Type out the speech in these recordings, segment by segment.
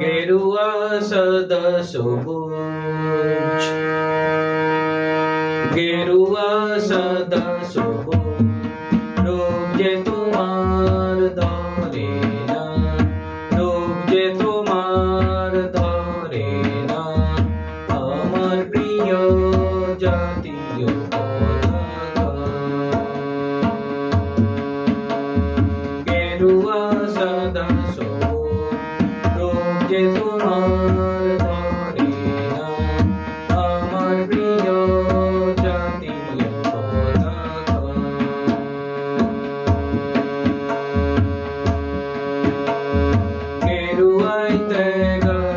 গেরুয়া সদা সবুজ। গেরুয়া সদা সবুজ। রূপ যে তোমার ধরে না রূপ যে তোমার ধরে না। আমার প্রিয় জাতীয় গেরুয়া যে তোমার জানি না আমার প্রিয় জাতীয় পদার্থ কেরুয়াই ত্যাগার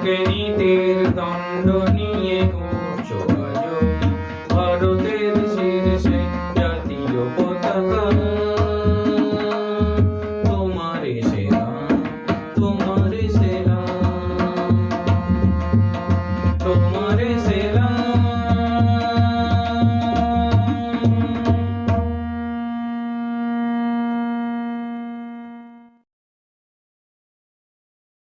ক্রেডিটের দণ্ড নিয়ে করছ ভারতের শীর্ষে